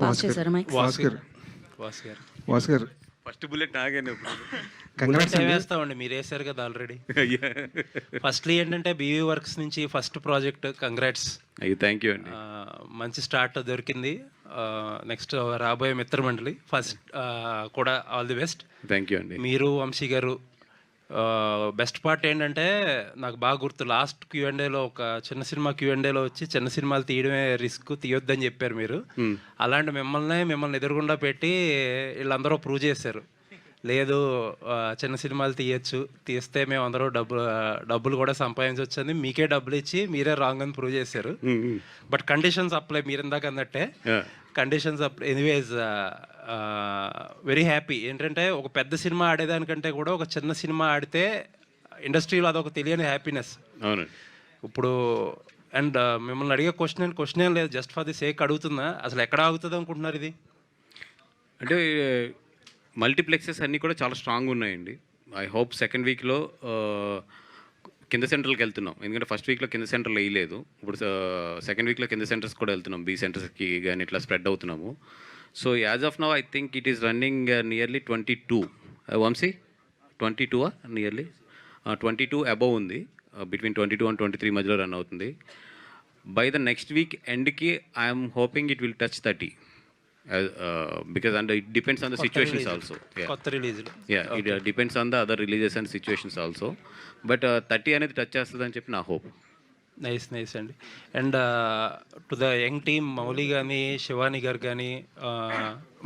Pass చేశారా mike Bhaskar Vasu garu Bhaskar first bullet నాగానే congrats వేస్తామండి మీరు వేసారు కదా ఆల్రెడీ ఫస్ట్లీ ఏంటంటే బీవీ వర్క్స్ నుంచి ఫస్ట్ ప్రాజెక్ట్ కంగ్రాట్స్ అయ్యో థ్యాంక్ యూ అండి. మంచి స్టార్ట్ దొరికింది. నెక్స్ట్ రాబోయే మిత్రమండలి ఫస్ట్ కూడా all the best thank you అండి. మీరు వంశీ గారు బెస్ట్ పార్ట్ ఏంటంటే నాకు బాగా గుర్తు. లాస్ట్ క్యూఎండేలో ఒక చిన్న సినిమా క్యూఎండేలో వచ్చి చిన్న సినిమాలు తీయడమే రిస్క్ తీయొద్దని చెప్పారు మీరు. అలాంటి మిమ్మల్ని మిమ్మల్ని ఎదురుగుండా పెట్టి వీళ్ళందరూ ప్రూవ్ చేశారు. లేదు చిన్న సినిమాలు తీయచ్చు. తీస్తే మేము అందరూ డబ్బులు డబ్బులు కూడా సంపాదించవచ్చు అని మీకే డబ్బులు ఇచ్చి మీరే రాంగ్ అని ప్రూవ్ చేశారు. బట్ కండిషన్స్ అప్లై మీరు ఇందాక అన్నట్టే. Conditions up anyways very happy ఏంటంటే ఒక పెద్ద సినిమా ఆడేదానికంటే కూడా ఒక చిన్న సినిమా ఆడితే ఇండస్ట్రీలో అదొక తెలియని హ్యాపీనెస్ అవునండి ఇప్పుడు అండ్ మిమ్మల్ని అడిగే క్వశ్చన్ క్వశ్చన్ ఏం లేదు. జస్ట్ ఫర్ ది సేక్ అడుగుతున్నా. అసలు ఎక్కడ ఆగుతుంది అనుకుంటున్నారు ఇది? అంటే మల్టీప్లెక్సెస్ అన్నీ కూడా చాలా స్ట్రాంగ్ ఉన్నాయండి. ఐ హోప్ సెకండ్ వీక్లో కింద సెంటర్కి వెళ్తున్నాం. ఎందుకంటే ఫస్ట్ వీక్లో కింద సెంటర్లో వేయలేదు. ఇప్పుడు సెకండ్ వీక్లో కింద సెంటర్స్ కూడా వెళ్తున్నాం. బీ సెంటర్స్కి కానీ ఇట్లా స్ప్రెడ్ అవుతున్నాము. So as of now I think it is running nearly twenty two Vamsi twenty two nearly twenty two above ఉంది. Between twenty two and twenty three మధ్యలో రన్ అవుతుంది. By the next week ఎండ్కి I'm hoping it will touch thirty because and it depends on the situations also it depends on the other releases and situations also but thirty అనేది touch చేస్తుంది అని చెప్పి నా hope nice nice అండి. And uh, to the young team Mouli కానీ శివాని గారు కానీ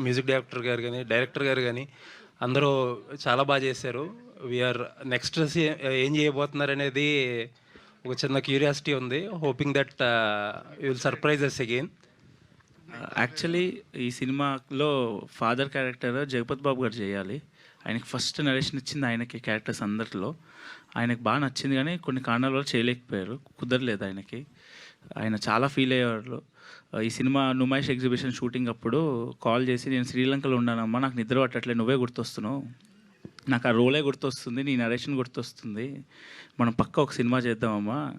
music director గారు కానీ డైరెక్టర్ గారు కానీ అందరూ చాలా బాగా చేశారు. వీఆర్ నెక్స్ట్ ఏం చేయబోతున్నారు అనేది ఒక చిన్న క్యూరియాసిటీ ఉంది. Hoping that will surprise us again actually ఈ సినిమాలో ఫాదర్ క్యారెక్టర్ జగపతి బాబు గారు చేయాలి. ఆయనకి ఫస్ట్ నరేషన్ ఇచ్చింది ఆయనకి క్యారెక్టర్స్ అందరిలో. ఆయనకు బాగా నచ్చింది కానీ కొన్ని కారణాల వల్ల చేయలేకపోయారు. కుదరలేదు ఆయనకి. ఆయన చాలా ఫీల్ అయ్యేవాళ్ళు. ఈ సినిమా నుమాయిష్ ఎగ్జిబిషన్ షూటింగ్ అప్పుడు కాల్ చేసి నేను శ్రీలంకలో ఉన్నానమ్మా నాకు నిద్ర పట్టట్లే నువ్వే గుర్తొస్తున్నావు. నాకు ఆ రోలే గుర్తొస్తుంది నీ నరేషన్ గుర్తొస్తుంది. మనం పక్క ఒక సినిమా చేద్దామమ్మా.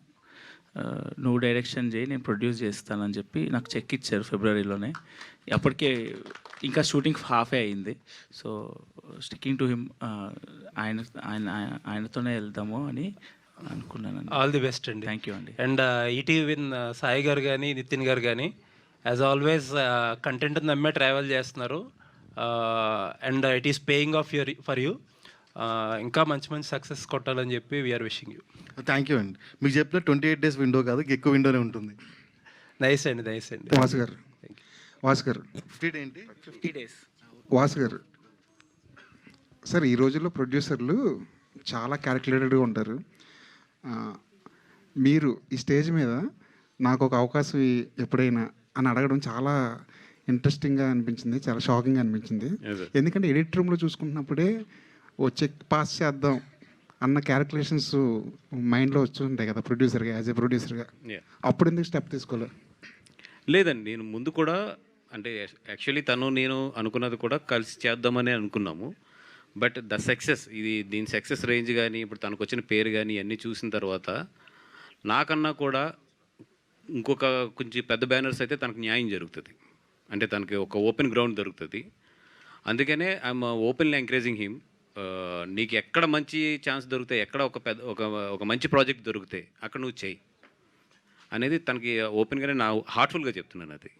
నువ్వు డైరెక్షన్ చేయి నేను ప్రొడ్యూస్ చేస్తానని చెప్పి నాకు చెక్ ఇచ్చారు ఫిబ్రవరిలోనే. అప్పటికే ఇంకా షూటింగ్ హాఫే అయింది. సో స్టిక్కింగ్ టు హిమ్ ఆయన ఆయన ఆయన- ఆయనతోనే వెళ్దాము అని అనుకున్నాను ఆల్ ది బెస్ట్ అండి. థ్యాంక్ యూ అండి. And ETV win Sai garu కానీ నితిన్ గారు కానీ యాజ్ ఆల్వేస్ కంటెంట్ నమ్మే ట్రావెల్ చేస్తున్నారు. And it is paying off your for you ఇంకా మంచి మంచి సక్సెస్ కొట్టాలని చెప్పి we're wishing you thank you అండి. మీకు చెప్పిన ట్వంటీ ఎయిట్ డేస్ విండో కాదు ఎక్కువ విండోనే ఉంటుంది. నైస్ అండి నైస్ అండి. భాస్కర్ భాస్కర్ ఫిఫ్టీ ఏంటి? ఫిఫ్టీ డేస్ భాస్కర్ సార్ ఈ రోజుల్లో ప్రొడ్యూసర్లు చాలా క్యాలిక్యులేటెడ్గా ఉంటారు. మీరు ఈ స్టేజ్ మీద నాకు ఒక అవకాశం ఎప్పుడైనా అని అడగడం చాలా ఇంట్రెస్టింగ్గా అనిపించింది చాలా షాకింగ్ అనిపించింది. ఎందుకంటే ఎడిట్ రూమ్లో చూసుకుంటున్నప్పుడే ఓ చెక్ పాస్ చేద్దాం అన్న క్యాలిక్యులేషన్స్ మైండ్లో వచ్చి ఉంటాయి కదా ప్రొడ్యూసర్గా యాజ్ ఏ ప్రొడ్యూసర్గా. అప్పుడు ఎందుకు స్టెప్ తీసుకోలేదు లేదండి నేను ముందు కూడా అంటే యాక్చువల్లీ తను నేను అనుకున్నది కూడా కలిసి చేద్దామని అనుకున్నాము. బట్ ద సక్సెస్ ఇది దీని సక్సెస్ రేంజ్ కానీ ఇప్పుడు తనకు వచ్చిన పేరు కానీ అన్నీ చూసిన తర్వాత నాకన్నా కూడా ఇంకొక కొంచెం పెద్ద బ్యానర్స్ అయితే తనకు న్యాయం జరుగుతుంది. అంటే తనకి ఒక ఓపెన్ గ్రౌండ్ దొరుకుతుంది. అందుకనే ఐఎమ్ ఓపెన్లీ ఎంకరేజింగ్ హిమ్. నీకు ఎక్కడ మంచి ఛాన్స్ దొరికితే ఎక్కడ ఒక పెద్ద ఒక ఒక మంచి ప్రాజెక్ట్ దొరికితే అక్కడ నువ్వు చేయి. అనేది తనకి ఓపెన్గానే నా హార్ట్ఫుల్గా చెప్తున్నాను అది.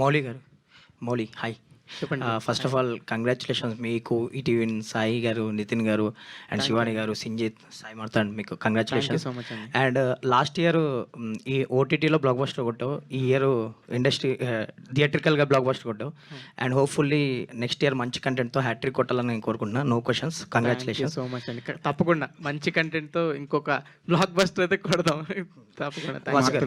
Mouli garu. Mouli hi. First of all congratulations మీకు ఈటీవీ సాయి గారు నితిన్ గారు అండ్ శివాని గారు సింజిత్ సాయి మార్తాండ్ మీకు కంగ్రాచులేషన్స్ అండ్. లాస్ట్ ఇయర్ ఈ ఓటీటీలో బ్లాక్ బస్టర్ కొట్టావు. ఈ ఇయర్ ఇండస్ట్రీ థియేట్రికల్గా బ్లాక్ బస్టర్ కొట్టావు. అండ్ హోప్ఫుల్లీ నెక్స్ట్ ఇయర్ మంచి కంటెంట్తో హ్యాట్రిక్ కొట్టాలని నేను కోరుకుంటున్నాను no questions congratulations so much అండి. తప్పకుండా మంచి కంటెంట్తో ఇంకొక బ్లాక్ బస్టర్ అయితే కొడదాం. తప్పకుండా.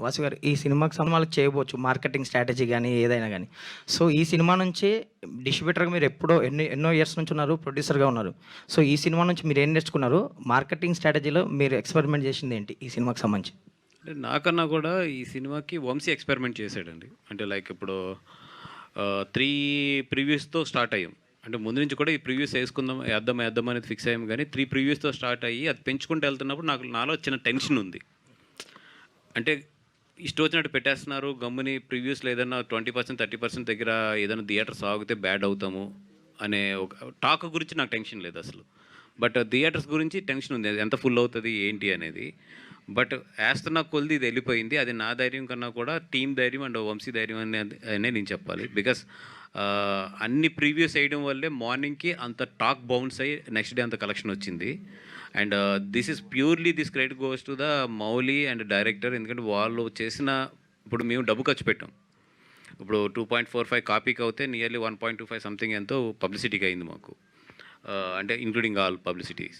వాసు గారు ఈ సినిమాకి సినిమాలు చేయవచ్చు మార్కెటింగ్ స్ట్రాటజీ కానీ ఏదైనా కానీ సో ఈ సినిమా నుంచి డిస్ట్రిబ్యూటర్గా మీరు ఎప్పుడో ఎన్నో ఎన్నో ఇయర్స్ నుంచి ఉన్నారు ప్రొడ్యూసర్గా ఉన్నారు. సో ఈ సినిమా నుంచి మీరు ఏం నేర్చుకున్నారు? మార్కెటింగ్ స్ట్రాటజీలో మీరు ఎక్స్పెరిమెంట్ చేసింది ఏంటి ఈ సినిమాకి సంబంధించి? అంటే నాకన్నా కూడా ఈ సినిమాకి వంశీ ఎక్స్పెరిమెంట్ చేశాడండి. అంటే లైక్ ఇప్పుడు త్రీ ప్రివ్యూస్తో స్టార్ట్ అయ్యాం. అంటే ముందు నుంచి కూడా ఈ ప్రివ్యూస్ వేసుకుందాం వేద్దాం వేద్దాం అనేది ఫిక్స్ అయ్యాం. కానీ త్రీ ప్రివ్యూస్తో స్టార్ట్ అయ్యి అది పెంచుకుంటూ వెళ్తున్నప్పుడు నాకు నాలో చిన్న టెన్షన్ ఉంది. అంటే ఇష్టం వచ్చినట్టు పెట్టేస్తున్నారు. గమ్ముని ప్రివ్యూస్లో ఏదైనా ట్వంటీ పర్సెంట్ థర్టీ పర్సెంట్ దగ్గర ఏదైనా థియేటర్స్ ఆగితే బ్యాడ్ అవుతాము అనే ఒక టాక్ గురించి నాకు టెన్షన్ లేదు అసలు. బట్ థియేటర్స్ గురించి టెన్షన్ ఉంది. అది ఎంత ఫుల్ అవుతుంది ఏంటి అనేది. బట్ వేస్తున్న కొలిది ఇది వెళ్ళిపోయింది. అది నా ధైర్యం కన్నా కూడా టీం ధైర్యం అండ్ వంశీ ధైర్యం అనే అనే నేను చెప్పాలి. బికాస్ అన్ని ప్రీవ్యూస్ వేయడం వల్లే మార్నింగ్కి అంత టాక్ బౌన్స్ అయ్యి నెక్స్ట్ డే అంత కలెక్షన్ వచ్చింది. And this is purely this credit goes to the Mouli and director ఎందుకంటే వాళ్ళు చేసిన ఇప్పుడు మేము డబ్బు ఖర్చు పెట్టాం. ఇప్పుడు టూ పాయింట్ ఫోర్ ఫైవ్ కాపీకి అవుతే nearly one point two five something ఎంతో పబ్లిసిటీకి అయింది మాకు. Uh, అంటే ఇంక్లూడింగ్ ఆల్ పబ్లిసిటీస్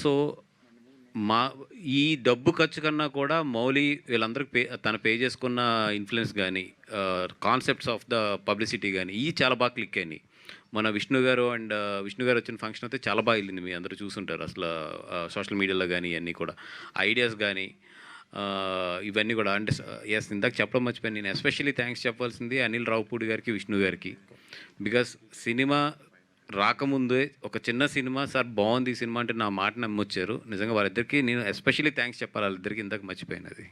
సో మా ఈ డబ్బు ఖర్చు కన్నా కూడా మౌలి వీళ్ళందరికీ పే తన పే చేసుకున్న ఇన్ఫ్లుయెన్స్ కానీ కాన్సెప్ట్స్ ఆఫ్ ద పబ్లిసిటీ కానీ ఇవి చాలా బాగా క్లిక్ అయినాయి. మన విష్ణు గారు అండ్ విష్ణు గారు వచ్చిన ఫంక్షన్ అయితే చాలా బాగా వెళ్ళింది. మీ అందరూ చూసుంటారు అసలు సోషల్ మీడియాలో కానీ ఇవన్నీ కూడా. ఐడియాస్ కానీ ఇవన్నీ కూడా. అంటే ఎస్ ఇందాక చెప్పడం మర్చిపోయాను. నేను ఎస్పెషల్లీ థ్యాంక్స్ చెప్పాల్సింది అనిల్ రావుపూడి గారికి విష్ణు గారికి. బికాస్ సినిమా రాకముందే ఒక చిన్న సినిమా సార్ బాగుంది ఈ సినిమా అంటే నా మాట నమ్మొచ్చారు. నిజంగా వాళ్ళిద్దరికి నేను ఎస్పెషల్లీ థ్యాంక్స్ చెప్పాలి. వాళ్ళిద్దరికి ఇందాక మర్చిపోయినది